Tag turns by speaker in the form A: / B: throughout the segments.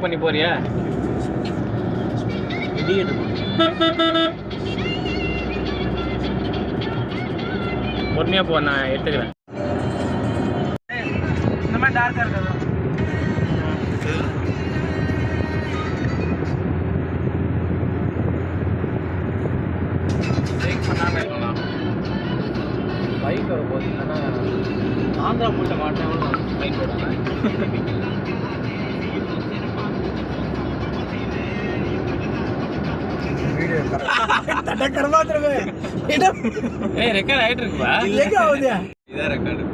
A: Lock பண்ணி போறியா?
B: இடிக்கிட்டு
A: பொறுமையாக போ நான் எடுத்துக்கிறேன்.
B: இந்த மாதிரி டார்க்காக இருக்காது
A: பிரேக் பண்ணாமல் இருக்கலாம் பைக் வர போது இல்லைன்னா ஆந்திரா போட்ட மாட்டேன். பைக் ஓடாமல் ஏய் ரெக்கார்ட் ஆயிட்டு இருக்குப்பா
B: இதான் ரெக்கார்டு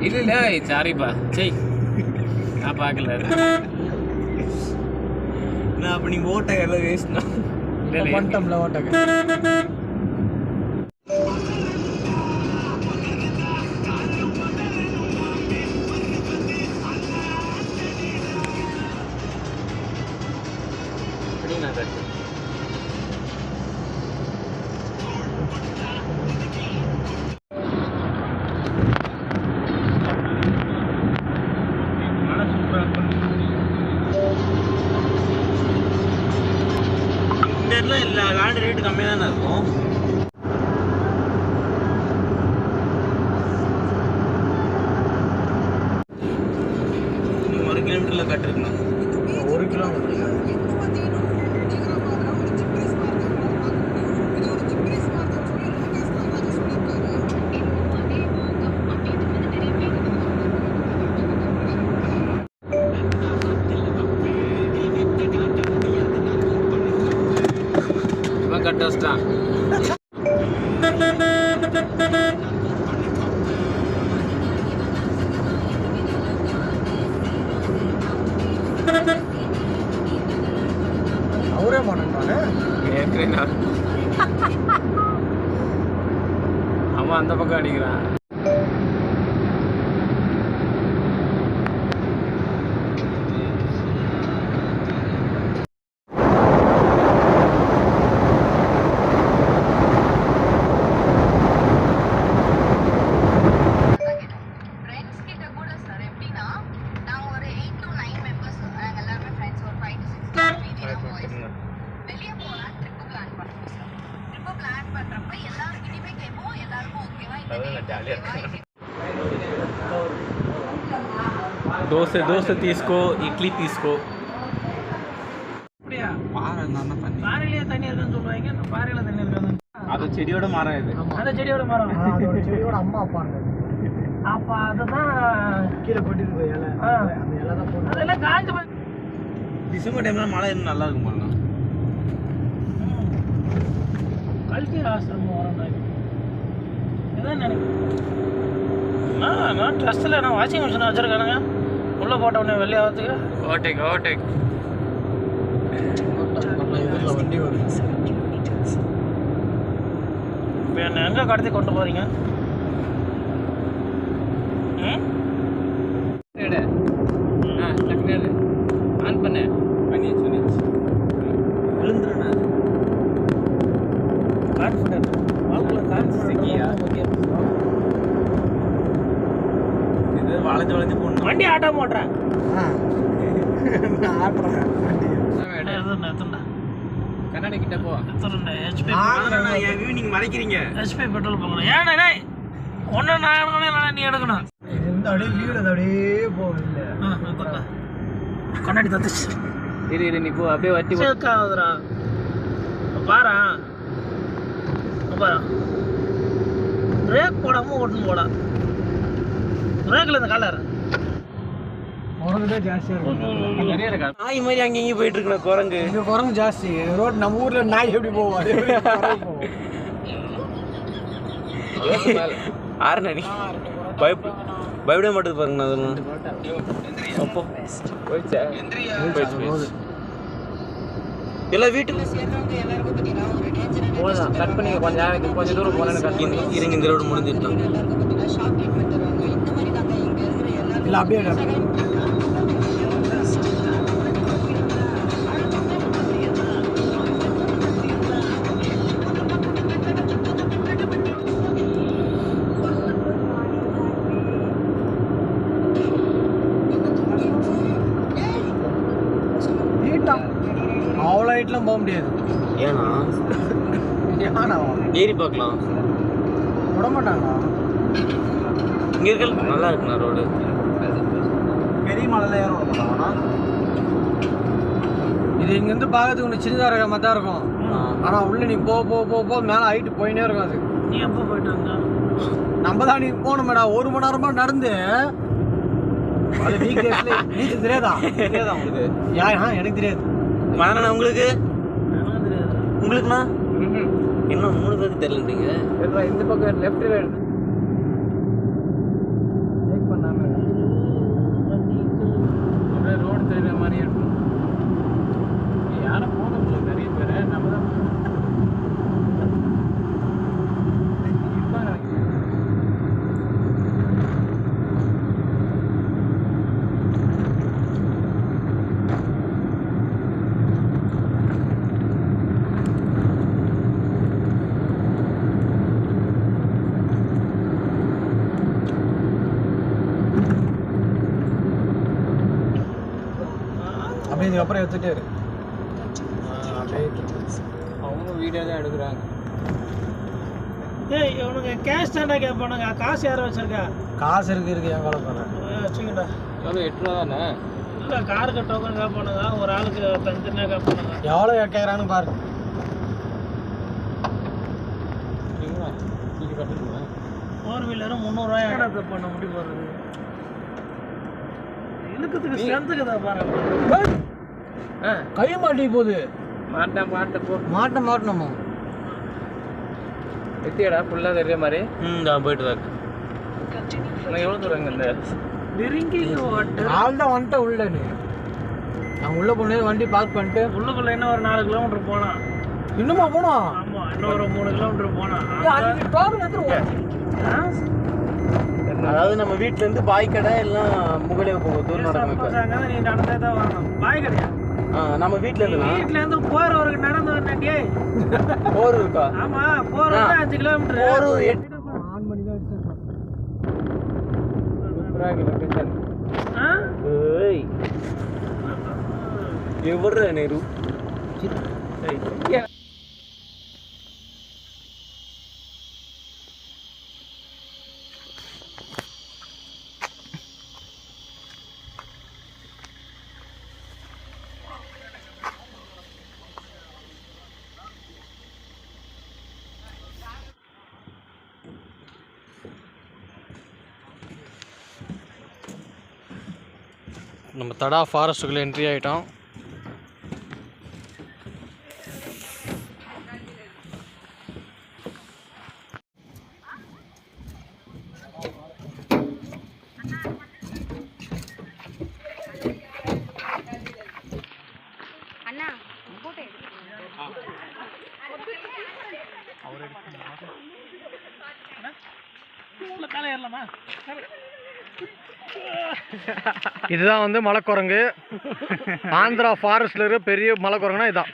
A: இல்ல இல்ல சாரிப்பா. சரி நான் பார்க்கல.
B: நான் அப்போ நீங்கள் ஓட்ட எல்லாம் வேஸ்ட்னா பண்ணிட்டோம்ல ஓட்டக்கு
A: coming in வச்சிட்டான்
B: அவரே மாட்டாங்க
A: ஏற்கனவே அவன் அந்த பக்கம் அடிக்கிறான்.
C: ஓகேவா
A: அதான் jolly ஆ
C: இந்த
A: దోశ దోశ తీసుకో ఇడ్లీ తీసుకో
B: அப்படியா பாறை இருந்தா தண்ணி
D: பாறையிலேயே தண்ணி இருக்குன்னு சொல்லுவாங்க இந்த பாறையில தண்ணி இருக்காது
B: அது செடியோட மரம் இது
D: அந்த செடியோட மரம்
E: செடியோட அம்மா அப்பாங்க
D: அப்ப அதுதான்
E: கீழே கொட்டிருக்கு இலை
D: ஆ.
E: அந்த இலை தான் போட்டு
D: அதெல்லாம் காஞ்சு போய்
B: டிசம்பர் டைம்ல மழை இன்னும் நல்லா இருக்கும் பாருங்க
D: கல்வி ஆசிரமம் வரோம் இதுதான் நினைக்கிறேன். நான் ட்ரெஸ்ஸில் நான் வாஷிங் மிஷின் வச்சுருக்கானுங்க. உள்ளே போட்ட உடனே வெளியே ஆகிறதுக்கு
A: ஓவர்டேக்
E: ஓவர்டேக் வண்டி
D: இப்போ என்ன எங்கே கடத்தி கொண்டு போகிறீங்க ம்?
A: கண்ணாடி கிட்ட போ.
B: நீங்க மறைக்கிறீங்க.
D: ஹெச்பி பெட்ரோல் போகணும் ஏன்னா ஒன்று நான் எடுக்கணும் நீ எடுக்கணும்.
E: வந்து அப்படியே வீடு அது அப்படியே
D: கொண்டா. கண்ணாடி தத்துச்சு
A: இரு இரு நீ போ அப்படியே வட்டி
D: ஆகுதுடா. பாரா. பாரா. பிரேக் போடாம ஓட்டணும் போடா பிரேக்கில் இந்த காலர்
E: குரங்கு தான் ஜாஸ்தியாக இருக்கும்
A: நிறைய இருக்கா
B: நாய் மாதிரி அங்கே இங்கேயும் போயிட்டு இருக்கணும் குரங்கு.
E: இங்கே குரங்கு ஜாஸ்தி. ரோட் நம்ம ஊரில் நாய் எப்படி போகும்.
B: ஆறு நடி பயப்ப பயப்பட மாட்டேது பாருங்க
A: போயிடுச்சு? போயிடுச்சு
B: எல்லாம்
A: போதும். கட் பண்ணி கொஞ்சம் நேரம் கொஞ்சம் தூரம் போனேன்னு கட் பண்ணி
B: இருங்க இந்த ரோடு முடிஞ்சிட்டோம்
C: எல்லாருக்கும் பார்த்தீங்கன்னா
E: போக முடியாது.
B: ஏன்னா?
E: ஏன்னா?
B: ஏறி பார்க்கலாம்.
E: விட மாட்டாங்களா
B: இங்கே இருக்க நல்லா இருக்குண்ணா ரோடு
E: பெரிய மலையில ஏற விட இது இங்கேருந்து பார்க்கறதுக்கு ஒன்று சின்னதாக இருக்கிற மாதிரி தான் இருக்கும். ஆனால் உள்ள நீ போ போ போ போ மேலே ஹைட்டு போயினே இருக்கும் அது.
D: நீ எப்போ போயிட்டு வந்த
E: நம்ம தான் நீ போனோமேடா ஒரு மணி நேரமா நடந்து. அது வீக் டேஸ்ல நீச்சல் தெரியாதா? தெரியாதா உங்களுக்கு? யா ஆ, எனக்கு தெரியாது.
B: மதனா உங்களுக்கு? உங்களுக்குண்ணா? என்ன மூணு பேருக்கு தெரியலன்றீங்க?
A: இந்த பக்கம் லெஃப்ட்டில்
E: லேக் பண்ணாம
A: அப்படியே ரோடு தெரியுற மாதிரி இருக்கும் யாரும் போக முடியல நிறைய பேர் நம்ம தான் இருப்பாங்க
E: அப்படியே இதுக்கப்புறம் எடுத்துட்டே இரு.
A: அவங்க வீடியோ தான் எடுக்கிறாங்க.
D: ஏய் இவனுங்க கேஷ் தாண்டா கேட்பானுங்க காசு யாரும் வச்சிருக்கா?
E: காசு இருக்கு இருக்கு என் காலம் போறேன்
D: வச்சுக்கிட்டா
A: எவ்வளோ எட்டு ரூபா தானே?
D: இல்லை காருக்கு டோக்கன் கேட்பானுங்க ஒரு ஆளுக்கு தனித்தனியாக கேட்பானுங்க
E: எவ்வளோ கேட்கறான்னு பாரு.
A: சரிங்களா நீங்கள் கட்டுறீங்களா?
D: ஃபோர் வீலரும் முந்நூறுரூவாய் பண்ண முடி போகிறது இழுக்கிறதுக்கு ஸ்ட்ரென்த்துக்கு தான் பாருங்க.
E: கை மாட்டி போகுது
A: மாட்டேன் மாட்டேன் போ.
E: மாட்ட மாட்டணுமா?
A: எத்தியடா ஃபுல்லாக தெரியுற மாதிரி.
B: ம் நான் போயிட்டு தான்.
A: நான் எவ்வளோ தூரம் இந்த
D: நெருங்கி ஓட்டு
E: நாள் தான் வந்துட்டேன் உள்ள நீ. நான் உள்ள போனே வண்டி பார்க் பண்ணிட்டு.
D: உள்ளுக்குள்ள இன்னும் ஒரு நாலு கிலோமீட்டர் போனான்
E: இன்னுமா போனோம்
D: ஆமா இன்னும் ஒரு மூணு கிலோமீட்டர் போனான்
B: அதாவது நம்ம வீட்ல இருந்து பாய் கடை எல்லாம் முகலே போகும் தூரம் நடக்கும்
D: நீ நடந்தே தான் வரணும் பாய் கிடையாது
B: ஆ நம்ம வீட்ல இருந்து
D: வீட்டுல இருந்து போறவருக்கு நடந்து வரணும்டி.
B: போர் இருக்கா?
D: ஆமா போறவருக்கு அஞ்சு கிலோமீட்டர்.
B: போர்
E: ஆன் பண்ணி தான் வச்சிருக்கேன்
A: சூப்பராக லொக்கேஷன்
B: ஏய். எவர்ற நேரு
E: நம்ம தடா ஃபாரஸ்ட்டுக்குள்ளே என்ட்ரி ஆகிட்டோம்
C: அண்ணா போட்டோ
D: உள்ள காலை ஏறலாமா
E: இதுதான் வந்து மலைக்குரங்கு. ஆந்திரா ஃபாரஸ்ட்ல இருக்க பெரிய மலைக்குரங்குனா இதான்.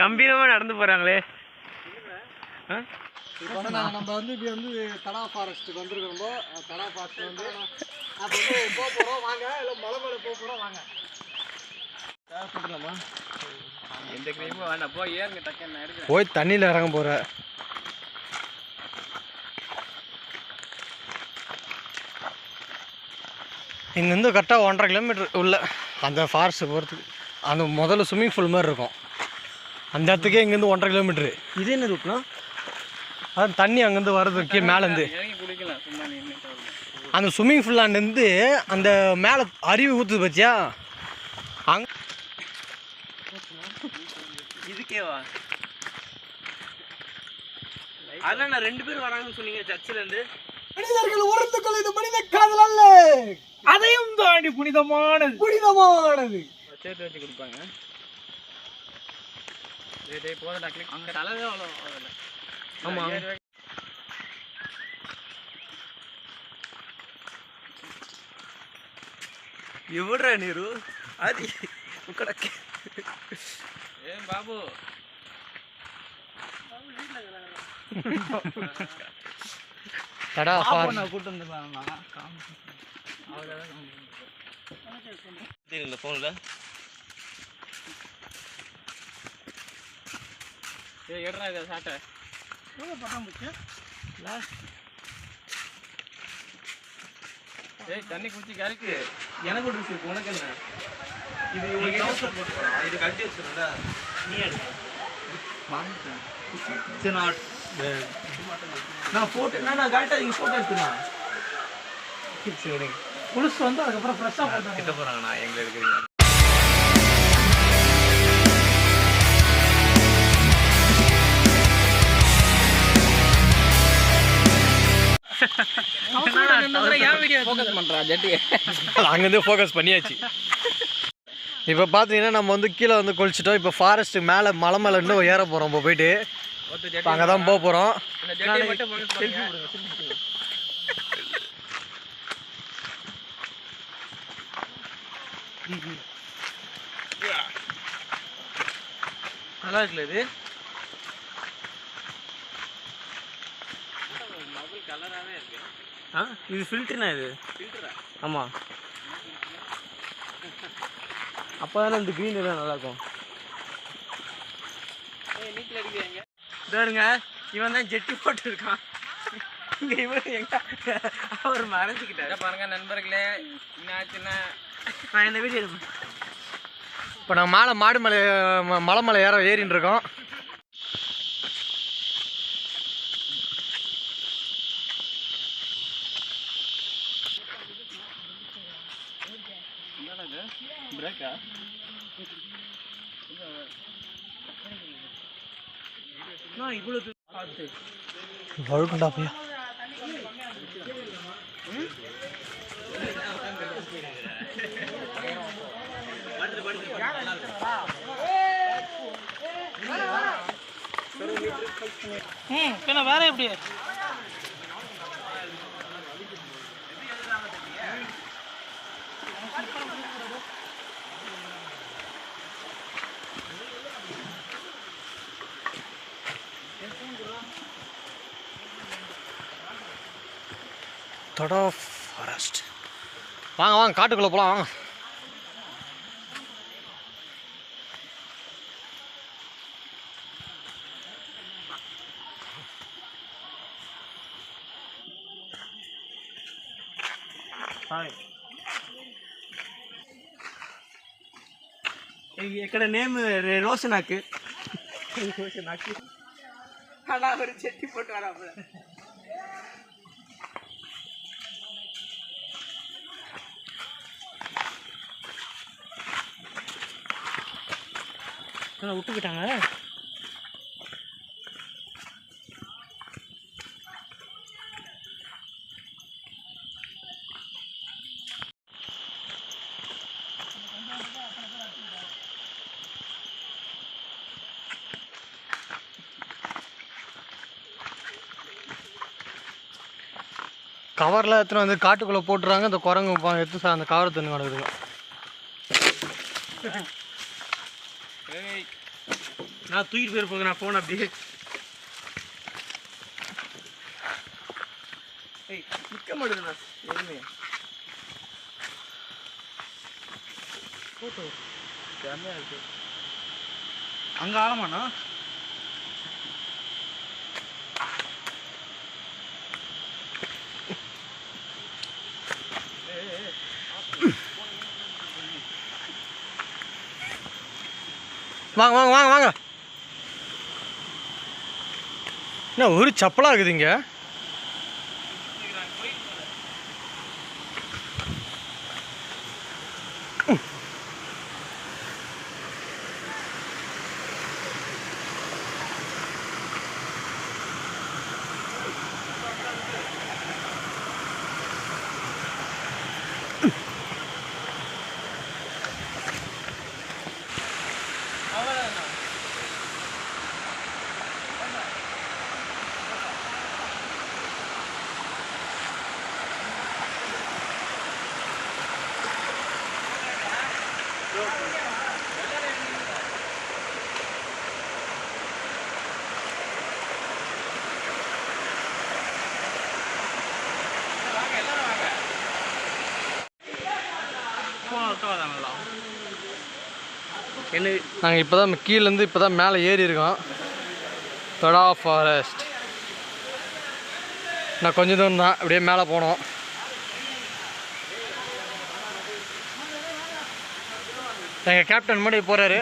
B: கம்பீரமா நடந்து போறாங்களே.
E: நம்ம வந்து இப்படி வந்து தடா ஃபாரஸ்ட்டுக்கு வந்துருக்கிறோம் தடா ஃபாரஸ்ட் வந்து அப்போ வந்து போக போகிறோம் வாங்க. இல்லை மலை மேலே போக போகிறோம் வாங்க.
A: எந்த கிரீமும் வேண்டாம் போ ஏறுங்க டக்குன்னு நான் எடுக்கிறேன்.
E: போய் தண்ணியில் இறங்க போகிற இங்கேருந்து கரெக்டாக ஒன்றரை கிலோமீட்டர் உள்ள அந்த ஃபாரஸ்ட்டு போகிறதுக்கு அந்த முதல்ல ஸ்விம்மிங் பூல் மாதிரி இருக்கும். அந்த இடத்துக்கே இங்கேருந்து ஒன்றரை கிலோமீட்ரு
B: இது என்ன ரூட்னா
E: அதான் தண்ணி அங்கேருந்து வர்றதுக்கு மேலேருந்து. அந்த ஸ்விம்மிங் ஃபுல்லாண்டேருந்து அந்த மேலே அருவி ஊற்றுது பத்தியா? அங்
B: இதுக்கேவா அதான் நான் ரெண்டு பேர் வராங்கன்னு சொன்னீங்க சர்ச்சில் இருந்து
E: மனிதர்கள் உறந்துக்கள் இது மனித காதல் அல்ல
D: அதையும் தாண்டி புனிதமானது
E: புனிதமானது
A: சேர்த்து வச்சு கொடுப்பாங்க டேய் டேய் போதும்டா கிளிக் அங்கே தலை தான் அவ்வளோ
B: ஆமா. ఎవడ్రా నీరు అది ఇక్కడ
A: ஏன் பாபு
E: தடா ஃபார்
A: கூட்டு வந்துருக்காங்க
B: இந்த ஃபோனில்
A: ஏய் எடுறா இதை சாட்டை.
D: எவ்வளோ பட்டாம்பூச்சி
A: ஏய் தண்ணி குடிச்சு கருக்கு. எனக்கு ஒரு விஷயம் உனக்கு என்ன?
B: இது ஒரு டவுசர் போட்டு போகிறான் இது கழட்டி வச்சுருந்தா நீ எடு சரி நான் நான் ஃபோட்டோ நான் கரெக்டாக நீங்கள் ஃபோட்டோ எடுத்துக்கலாம் சரி
D: குளிச்சு வந்து அதுக்கப்புறம் ஃப்ரெஷ்ஷாக போட்டாங்க
B: கிட்ட போகிறாங்க நான் எங்களை எடுக்கிறீங்க.
E: அங்கேருந்து ஃபோக்கஸ் பண்ணியாச்சு. இப்போ பார்த்தீங்கன்னா நம்ம வந்து கீழே வந்து குளிச்சிட்டோம். இப்போ ஃபாரஸ்ட் மேலே மலை மேலே இன்னும் ஏற போகிறோம் இப்போ போயிட்டு. இப்போ அங்கே தான் போக போகிறோம்.
B: நல்லா இருக்குல்ல இது? ஆ இது ஃபில்டர்னா இது? ஆமாம் அப்போ தானே இந்த க்ரீன் எல்லாம் நல்லாயிருக்கும் பாருங்க இவன் தான் ஜெட்டி போட்டு இருக்கான் இங்க இவன் எங்க? அவர் மறைஞ்சிக்கிட்டாரு.
A: இதை பாருங்க நண்பர்களே என்னாச்சுன்னா?
B: நான் இந்த வீடியோ
E: இப்போ நாங்கள் மேலே மாடு மலை ம- மலை மலை ஏற ஏறின்னு இருக்கோம்.
A: பிரேக்கா
B: நான் இவ்வளோ பார்த்து
E: பையா
D: வேற எப்படி
E: தொடா ஃபாரஸ்ட் வாங்க வாங்க காட்டுக்குள்ளே போகலாம் வாங்க
B: ఇక్కడ నేమ్ రోషన్ నాకు రోషన్ నాకు అలా ஒரு செட்டி ஆனால் வராப்புல விட்டுக்கிட்டாங்க.
E: கவரில் எடுத்துன்னு வந்து காட்டுக்குள்ளே போட்டுறாங்க. இந்த குரங்கு எடுத்து சார் அந்த கவர் தண்ணி கிடக்குது.
B: நான் தூக்கிட்டு போயிருப்போங்க நான் போன அப்படியே. ஏய் நிற்க மாட்டேங்குதுண்ணா எதுவுமே. ஃபோட்டோ செம்மையாக இருக்கு. அங்கே ஆழமாண்ணா?
E: வாங்க வாங்க வாங்க வாங்க. என்ன ஒரு சப்பலாக இருக்குது நாங்கள் இப்போ தான் கீழேருந்து இப்போ தான் மேலே ஏறி இருக்கோம். தொடா ஃபாரஸ்ட் நான் கொஞ்சம் தூரம் தான் அப்படியே மேலே போனோம். எங்கள் கேப்டன் முன்னாடி போகிறாரு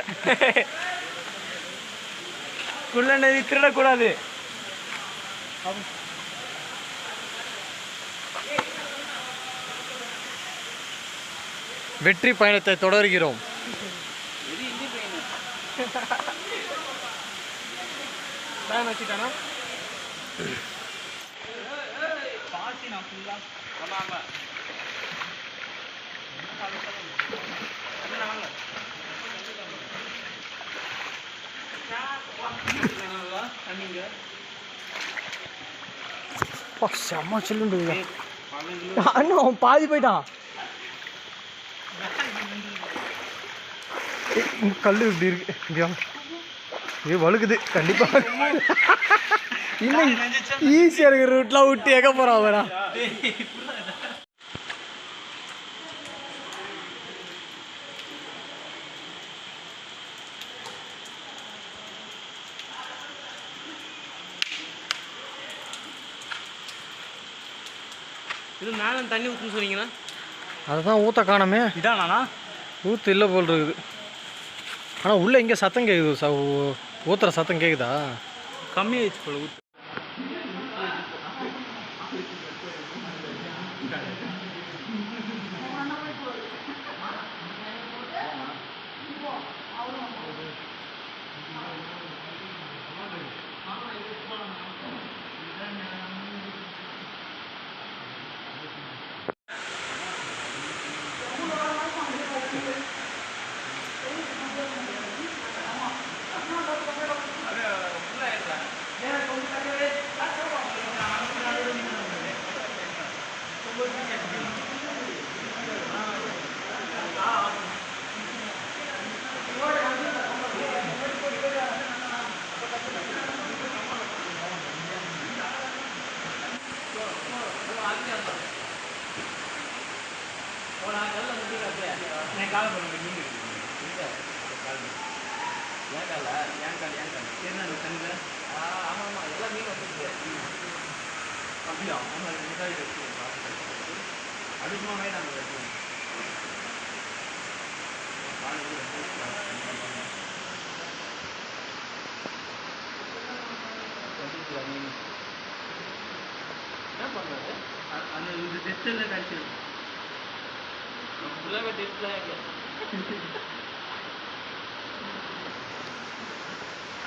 A: குள்ள திருடக்கூடாது.
E: வெற்றி பயணத்தை தொடர்கிறோம்.
A: பேன் வச்சுட்டானா?
B: பாசி நான் ஃபுல்லாக சொல்லாம
E: செம்ம சொல்லுண்டு அண்ணா அவன் பாதி போயிட்டான். கல்லு இப்படி இருக்கு. இப்படி வாங்க. இது வழுக்குது. கண்டிப்பா. இன்னும் ஈஸியா இருக்கிற ரூட்லாம் விட்டு எங்க போறான் அவரா?
B: இது மேலே தண்ணி ஊற்றுன்னு சொன்னீங்கன்னா
E: அதுதான் ஊத்த காணமே.
B: இதானா
E: ஊத்து இல்லை போல் இருக்குது. ஆனால் உள்ளே இங்கே சத்தம் கேட்குது ச ஊ- ஊத்துற சத்தம் கேட்குதா
B: கம்மியாயிடுச்சு போல ஊற்று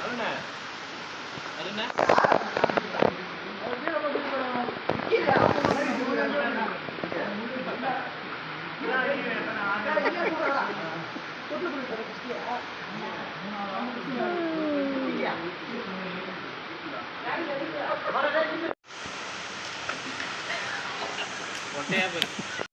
B: அருணா அருணா ஒட்டையா போய்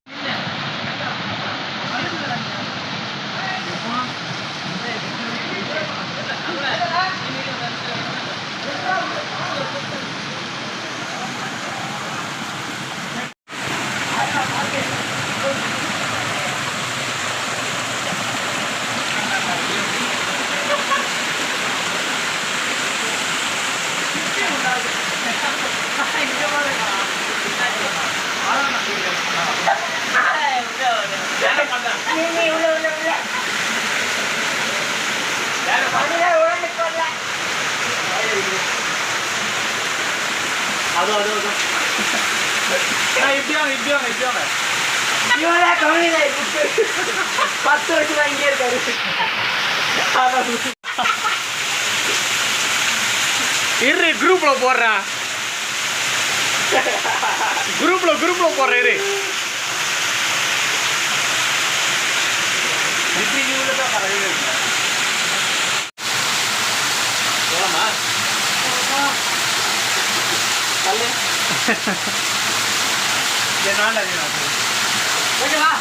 B: அதோ அதோ இப்படி வாங்க இப்படி வாங்க இப்படி வாங்க.
A: இவரே கம்மியில பத்து வருஷம் இங்கே இருக்காரு.
E: இரு குரூப்ல போடுறா குரூப்ல குரூப்ல போடுற இரு.
B: இப்படி உள்ள தான் பரவாயில்லை தள்ளு என்னாண்டா நீ ஓகேவா